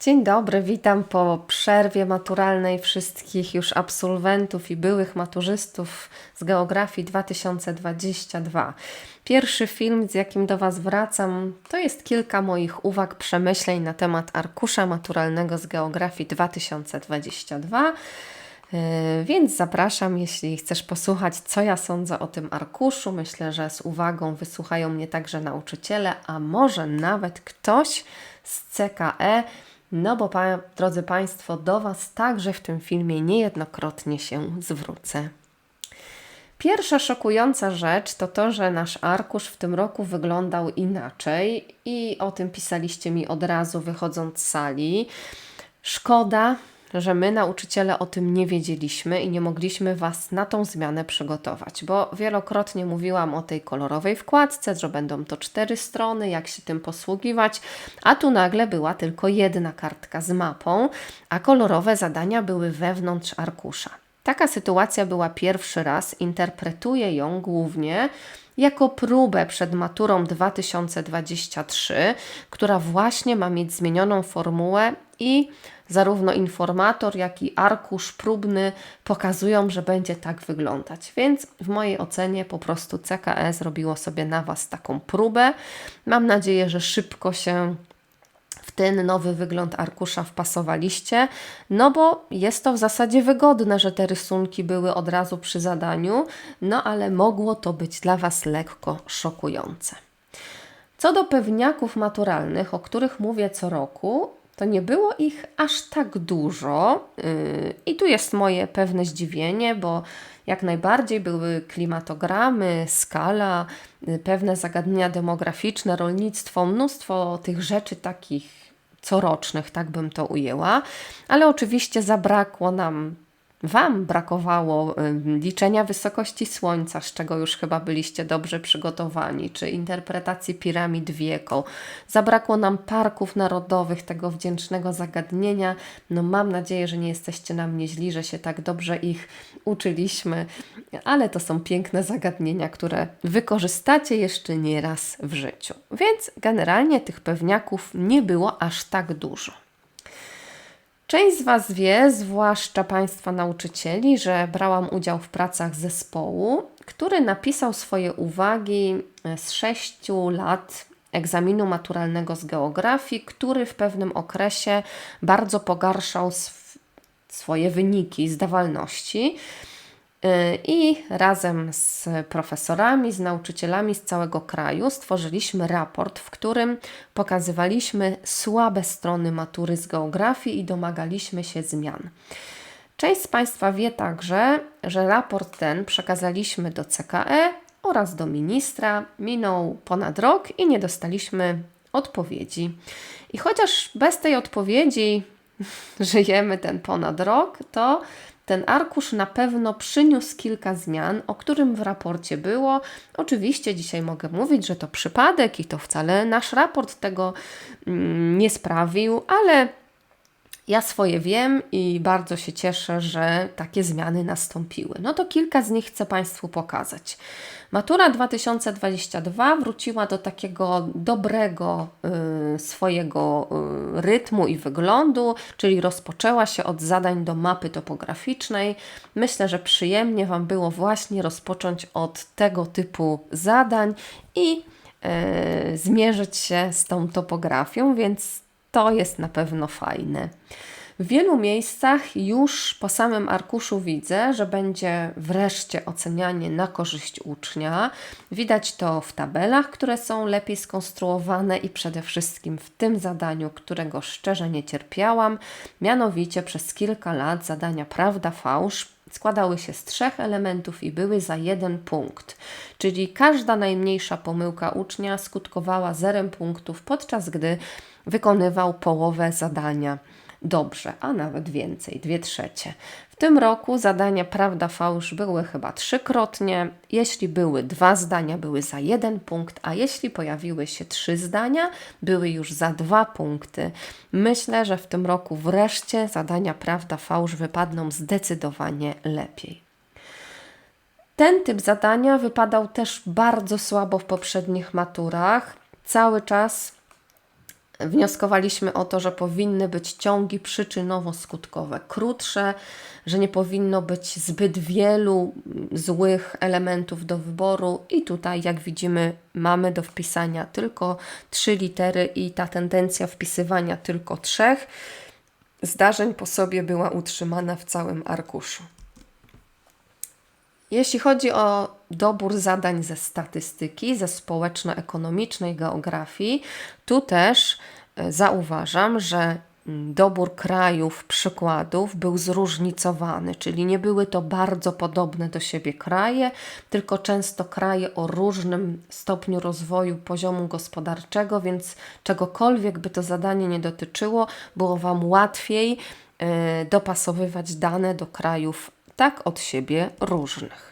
Dzień dobry, witam po przerwie maturalnej wszystkich już absolwentów i byłych maturzystów z geografii 2022. Pierwszy film, z jakim do Was wracam, to jest kilka moich uwag, przemyśleń na temat arkusza maturalnego z geografii 2022. Yy, Więc zapraszam, jeśli chcesz posłuchać, co ja sądzę o tym arkuszu. Myślę, że z uwagą wysłuchają mnie także nauczyciele, a może nawet ktoś z CKE, no bo, pa, drodzy Państwo, do Was także w tym filmie niejednokrotnie się zwrócę. Pierwsza szokująca rzecz to to, że nasz arkusz w tym roku wyglądał inaczej i o tym pisaliście mi od razu wychodząc z sali. Szkoda, że my, nauczyciele, o tym nie wiedzieliśmy i nie mogliśmy Was na tą zmianę przygotować, bo wielokrotnie mówiłam o tej kolorowej wkładce, że będą to cztery strony, jak się tym posługiwać, a tu nagle była tylko jedna kartka z mapą, a kolorowe zadania były wewnątrz arkusza. Taka sytuacja była pierwszy raz, interpretuję ją głównie jako próbę przed maturą 2023, która właśnie ma mieć zmienioną formułę i zarówno informator, jak i arkusz próbny pokazują, że będzie tak wyglądać. Więc w mojej ocenie po prostu CKE zrobiło sobie na Was taką próbę. Mam nadzieję, że szybko się w ten nowy wygląd arkusza wpasowaliście, no bo jest to w zasadzie wygodne, że te rysunki były od razu przy zadaniu, no ale mogło to być dla Was lekko szokujące. Co do pewniaków maturalnych, o których mówię co roku, to nie było ich aż tak dużo. Yy, I tu jest moje pewne zdziwienie, bo jak najbardziej były klimatogramy, skala, yy, pewne zagadnienia demograficzne, rolnictwo, mnóstwo tych rzeczy takich corocznych, tak bym to ujęła, ale oczywiście zabrakło nam Wam brakowało liczenia wysokości Słońca, z czego już chyba byliście dobrze przygotowani, czy interpretacji piramid wieku. Zabrakło nam parków narodowych, tego wdzięcznego zagadnienia. No mam nadzieję, że nie jesteście nam mnie źli, że się tak dobrze ich uczyliśmy, ale to są piękne zagadnienia, które wykorzystacie jeszcze nie raz w życiu. Więc generalnie tych pewniaków nie było aż tak dużo. Część z Was wie, zwłaszcza Państwa nauczycieli, że brałam udział w pracach zespołu, który napisał swoje uwagi z sześciu lat egzaminu maturalnego z geografii, który w pewnym okresie bardzo pogarszał sw swoje wyniki zdawalności. I razem z profesorami, z nauczycielami z całego kraju stworzyliśmy raport, w którym pokazywaliśmy słabe strony matury z geografii i domagaliśmy się zmian. Część z Państwa wie także, że raport ten przekazaliśmy do CKE oraz do ministra. Minął ponad rok i nie dostaliśmy odpowiedzi. I chociaż bez tej odpowiedzi żyjemy ten ponad rok, to ten arkusz na pewno przyniósł kilka zmian, o którym w raporcie było. Oczywiście dzisiaj mogę mówić, że to przypadek i to wcale nasz raport tego mm, nie sprawił, ale ja swoje wiem i bardzo się cieszę, że takie zmiany nastąpiły. No to kilka z nich chcę Państwu pokazać. Matura 2022 wróciła do takiego dobrego y, swojego y, rytmu i wyglądu, czyli rozpoczęła się od zadań do mapy topograficznej. Myślę, że przyjemnie Wam było właśnie rozpocząć od tego typu zadań i y, zmierzyć się z tą topografią, więc to jest na pewno fajne. W wielu miejscach już po samym arkuszu widzę, że będzie wreszcie ocenianie na korzyść ucznia. Widać to w tabelach, które są lepiej skonstruowane i przede wszystkim w tym zadaniu, którego szczerze nie cierpiałam. Mianowicie przez kilka lat zadania prawda, fałsz składały się z trzech elementów i były za jeden punkt, czyli każda najmniejsza pomyłka ucznia skutkowała zerem punktów, podczas gdy wykonywał połowę zadania dobrze, a nawet więcej, dwie trzecie. W tym roku zadania prawda, fałsz były chyba trzykrotnie. Jeśli były dwa zdania, były za jeden punkt, a jeśli pojawiły się trzy zdania, były już za dwa punkty. Myślę, że w tym roku wreszcie zadania prawda, fałsz wypadną zdecydowanie lepiej. Ten typ zadania wypadał też bardzo słabo w poprzednich maturach. Cały czas wnioskowaliśmy o to, że powinny być ciągi przyczynowo-skutkowe, krótsze, że nie powinno być zbyt wielu złych elementów do wyboru, i tutaj, jak widzimy, mamy do wpisania tylko trzy litery i ta tendencja wpisywania tylko trzech zdarzeń po sobie była utrzymana w całym arkuszu. Jeśli chodzi o dobór zadań ze statystyki, ze społeczno-ekonomicznej geografii, tu też e, zauważam, że mm, dobór krajów, przykładów był zróżnicowany, czyli nie były to bardzo podobne do siebie kraje, tylko często kraje o różnym stopniu rozwoju poziomu gospodarczego, więc czegokolwiek by to zadanie nie dotyczyło, było Wam łatwiej e, dopasowywać dane do krajów tak od siebie różnych.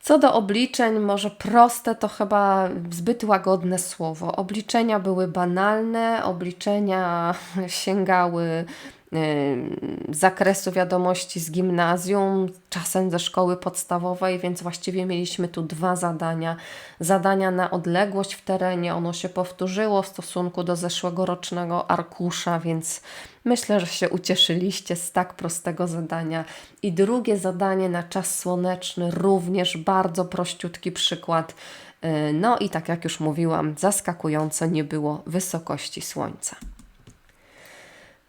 Co do obliczeń, może proste to chyba zbyt łagodne słowo. Obliczenia były banalne, obliczenia sięgały zakresu wiadomości z gimnazjum, czasem ze szkoły podstawowej, więc właściwie mieliśmy tu dwa zadania. Zadania na odległość w terenie, ono się powtórzyło w stosunku do zeszłego rocznego arkusza, więc myślę, że się ucieszyliście z tak prostego zadania. I drugie zadanie na czas słoneczny, również bardzo prościutki przykład. Y, no i tak jak już mówiłam, zaskakująco nie było wysokości słońca.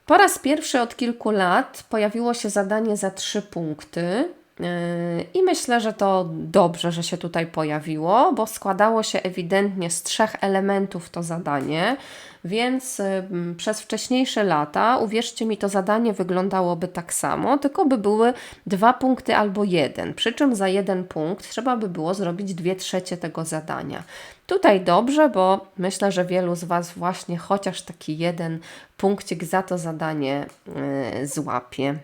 Po raz pierwszy od kilku lat pojawiło się zadanie za trzy punkty. Yy, I myślę, że to dobrze, że się tutaj pojawiło, bo składało się ewidentnie z trzech elementów to zadanie, więc przez wcześniejsze lata, uwierzcie mi, to zadanie wyglądałoby tak samo, tylko by były dwa punkty albo jeden. Przy czym za jeden punkt trzeba by było zrobić dwie trzecie tego zadania. Tutaj dobrze, bo myślę, że wielu z Was właśnie chociaż taki jeden punkcik za to zadanie yy, złapie.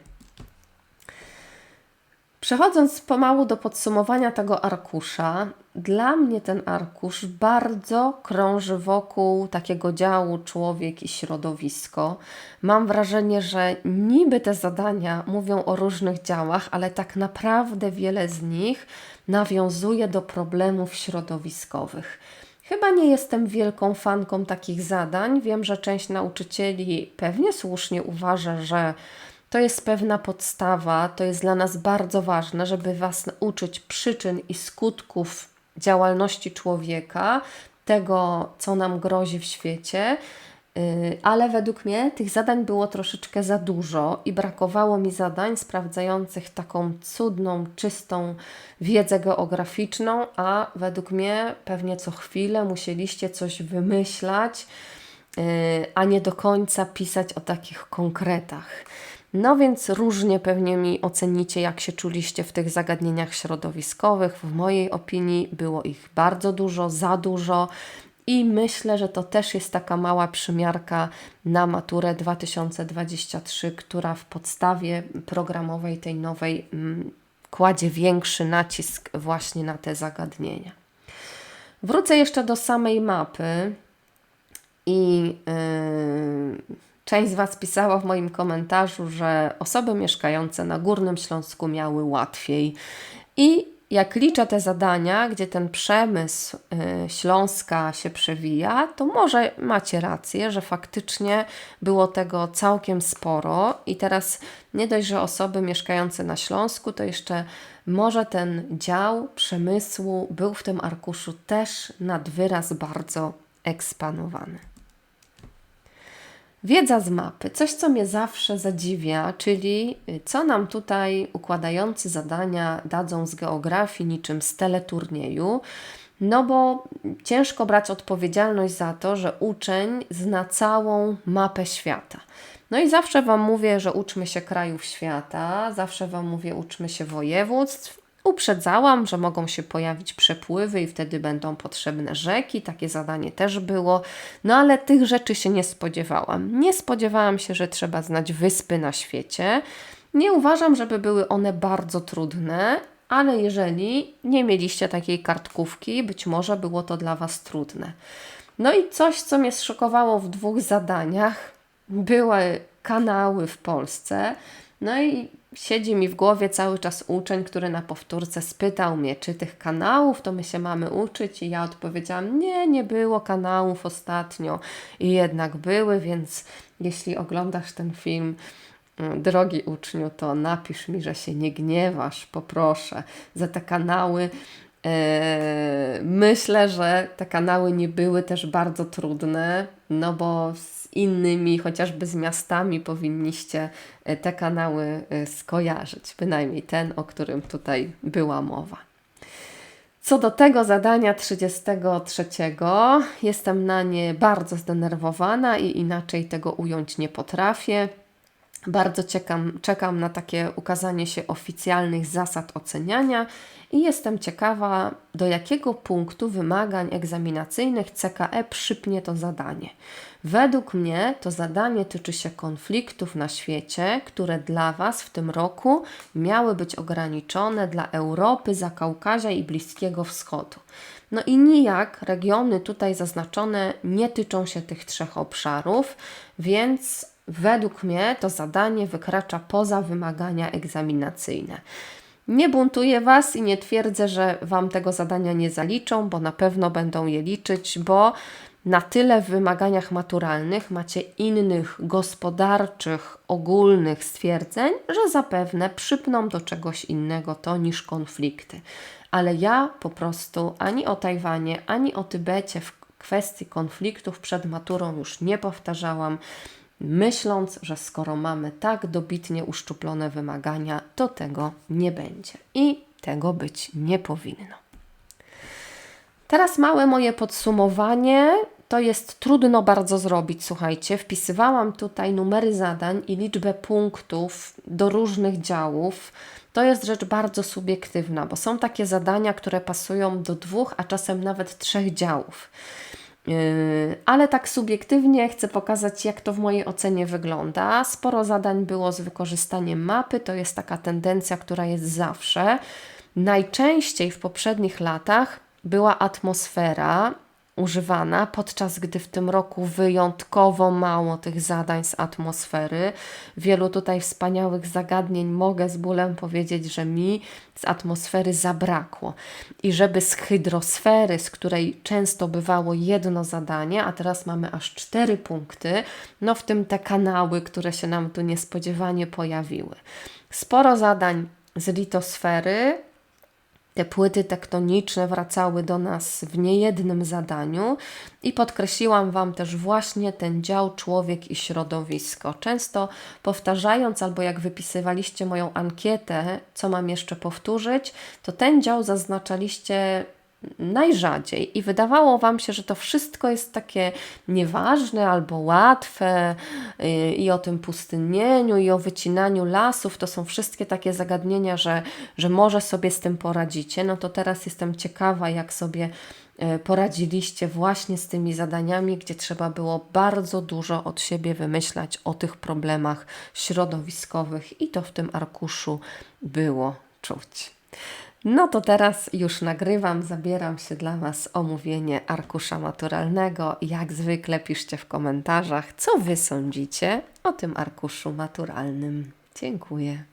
Przechodząc pomału do podsumowania tego arkusza, dla mnie ten arkusz bardzo krąży wokół takiego działu człowiek i środowisko. Mam wrażenie, że niby te zadania mówią o różnych działach, ale tak naprawdę wiele z nich nawiązuje do problemów środowiskowych. Chyba nie jestem wielką fanką takich zadań. Wiem, że część nauczycieli pewnie słusznie uważa, że to jest pewna podstawa, to jest dla nas bardzo ważne, żeby Was nauczyć przyczyn i skutków działalności człowieka, tego, co nam grozi w świecie. Y, ale według mnie tych zadań było troszeczkę za dużo i brakowało mi zadań sprawdzających taką cudną, czystą wiedzę geograficzną, a według mnie pewnie co chwilę musieliście coś wymyślać, y, a nie do końca pisać o takich konkretach. No więc różnie pewnie mi ocenicie, jak się czuliście w tych zagadnieniach środowiskowych. W mojej opinii było ich bardzo dużo, za dużo. I myślę, że to też jest taka mała przymiarka na maturę 2023, która w podstawie programowej tej nowej mm, kładzie większy nacisk właśnie na te zagadnienia. Wrócę jeszcze do samej mapy i yy, część z Was pisała w moim komentarzu, że osoby mieszkające na Górnym Śląsku miały łatwiej. I jak liczę te zadania, gdzie ten przemysł y, Śląska się przewija, to może macie rację, że faktycznie było tego całkiem sporo i teraz nie dość, że osoby mieszkające na Śląsku, to jeszcze może ten dział przemysłu był w tym arkuszu też nad wyraz bardzo ekspanowany. Wiedza z mapy, coś co mnie zawsze zadziwia, czyli y, co nam tutaj układający zadania dadzą z geografii niczym z teleturnieju. No bo ciężko brać odpowiedzialność za to, że uczeń zna całą mapę świata. No i zawsze Wam mówię, że uczmy się krajów świata, zawsze Wam mówię, uczmy się województw, Uprzedzałam, że mogą się pojawić przepływy i wtedy będą potrzebne rzeki, takie zadanie też było, no ale tych rzeczy się nie spodziewałam. Nie spodziewałam się, że trzeba znać wyspy na świecie. Nie uważam, żeby były one bardzo trudne, ale jeżeli nie mieliście takiej kartkówki, być może było to dla Was trudne. No i coś, co mnie zszokowało w dwóch zadaniach, były kanały w Polsce. No i siedzi mi w głowie cały czas uczeń, który na powtórce spytał mnie, czy tych kanałów to my się mamy uczyć, i ja odpowiedziałam: Nie, nie było kanałów ostatnio, i jednak były, więc jeśli oglądasz ten film, mm, drogi uczniu, to napisz mi, że się nie gniewasz, poproszę, za te kanały. E, Myślę, że te kanały nie były też bardzo trudne, no bo z innymi, chociażby z miastami, powinniście e, te kanały e, skojarzyć, bynajmniej ten, o którym tutaj była mowa. Co do tego zadania 33, jestem na nie bardzo zdenerwowana i inaczej tego ująć nie potrafię. Bardzo czekam, czekam na takie ukazanie się oficjalnych zasad oceniania i jestem ciekawa, do jakiego punktu wymagań egzaminacyjnych CKE przypnie to zadanie. Według mnie to zadanie tyczy się konfliktów na świecie, które dla Was w tym roku miały być ograniczone dla Europy, Zakaukazia i Bliskiego Wschodu. No i nijak regiony tutaj zaznaczone nie tyczą się tych trzech obszarów, więc według mnie to zadanie wykracza poza wymagania egzaminacyjne. Nie buntuję Was i nie twierdzę, że Wam tego zadania nie zaliczą, bo na pewno będą je liczyć, bo na tyle w wymaganiach maturalnych macie innych gospodarczych, ogólnych stwierdzeń, że zapewne przypną do czegoś innego to niż konflikty. Ale ja po prostu ani o Tajwanie, ani o Tybecie w kwestii konfliktów przed maturą już nie powtarzałam myśląc, że skoro mamy tak dobitnie uszczuplone wymagania, to tego nie będzie. I tego być nie powinno. Teraz małe moje podsumowanie. To jest trudno bardzo zrobić, słuchajcie. Wpisywałam tutaj numery zadań i liczbę punktów do różnych działów. To jest rzecz bardzo subiektywna, bo są takie zadania, które pasują do dwóch, a czasem nawet trzech działów. Yy, ale tak subiektywnie chcę pokazać, jak to w mojej ocenie wygląda. Sporo zadań było z wykorzystaniem mapy, to jest taka tendencja, która jest zawsze. Najczęściej w poprzednich latach była atmosfera używana, podczas gdy w tym roku wyjątkowo mało tych zadań z atmosfery. Wielu tutaj wspaniałych zagadnień mogę z bólem powiedzieć, że mi z atmosfery zabrakło. I żeby z hydrosfery, z której często bywało jedno zadanie, a teraz mamy aż cztery punkty, no w tym te kanały, które się nam tu niespodziewanie pojawiły. Sporo zadań z litosfery, te płyty tektoniczne wracały do nas w niejednym zadaniu i podkreśliłam Wam też właśnie ten dział człowiek i środowisko. Często powtarzając, albo jak wypisywaliście moją ankietę, co mam jeszcze powtórzyć, to ten dział zaznaczaliście najrzadziej i wydawało Wam się, że to wszystko jest takie nieważne albo łatwe y, i o tym pustynnieniu i o wycinaniu lasów, to są wszystkie takie zagadnienia, że, że może sobie z tym poradzicie. No to teraz jestem ciekawa, jak sobie y, poradziliście właśnie z tymi zadaniami, gdzie trzeba było bardzo dużo od siebie wymyślać o tych problemach środowiskowych i to w tym arkuszu było czuć. No to teraz już nagrywam, zabieram się dla Was omówienie arkusza maturalnego. Jak zwykle piszcie w komentarzach, co Wy sądzicie o tym arkuszu maturalnym. Dziękuję.